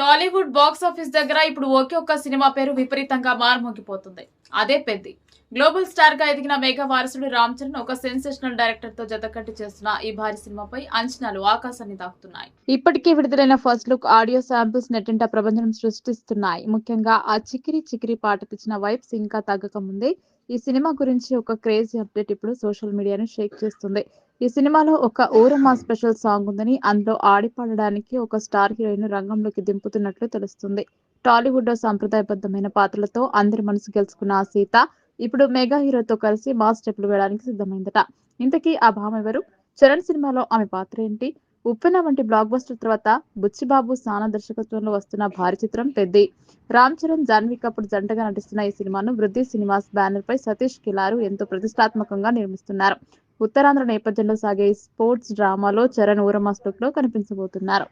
Tollywood box office దగ్గర ఇప్పుడు ఒకే ఒక్క సినిమా పేరు విపరీతంగా మార్మోగిపోతుంది. అదే పెద్ది. గ్లోబల్ స్టార్గా ఎదిగిన మేఘ వారసుడు రామ్ చరణ్ ఒక సెన్సేషనల్ డైరెక్టర్తో జతకట్టి చేస్తున్న ఈ భారీ సినిమాపై అంచనాలు ఆకాశాన్ని తాకుతున్నాయి ఇప్పటికే విడుదలైన ఫస్ట్ లుక్ ఆడియో శాంపిల్స్ నెట్టింట ప్రబంధనం సృష్టిస్తున్నాయి. ముఖ్యంగా ఆ చికిరి చికిరి పాట తెచ్చిన వైబ్స్ ఇంకా తగ్గక ముందే ఈ సినిమా గురించి ఒక క్రేజీ అప్డేట్ ఇప్పుడు సోషల్ మీడియాను షేక్ చేస్తుంది. ఈ సినిమాలో ఒక ఊరమా స్పెషల్ సాంగ్ ఉందని అందులో ఆడి పాడడానికి ఒక స్టార్ హీరోయిన్ రంగంలోకి దింపుతున్నట్లు తెలుస్తుంది. టాలీవుడ్లో సంప్రదాయబద్ధమైన పాత్రలతో అందరి మనసు గెలుచుకున్న ఆ సీత ఇప్పుడు మెగా హీరోతో కలిసి మాస్ స్టెప్లు వేయడానికి సిద్ధమైందట. ఇంతకీ ఆ భామ ఎవరు? చరణ్ సినిమాలో ఆమె పాత్ర ఏంటి? ఉప్పెన వంటి బ్లాక్ బస్టర్ తర్వాత బుచ్చిబాబు సానా దర్శకత్వంలో వస్తున్న భారీ చిత్రం పెద్ది. రామ్ చరణ్ జాన్వీ కపూర్ జంటగా నటిస్తున్న ఈ సినిమాను వృద్ధి సినిమాస్ బ్యానర్ పై సతీష్ కిలారు ఎంతో ప్రతిష్టాత్మకంగా నిర్మిస్తున్నారు. ఉత్తరాంధ్ర నేపథ్యంలో సాగే స్పోర్ట్స్ డ్రామాలో చరణ్ ఊరమాస్టుక్లో కనిపించబోతున్నారు.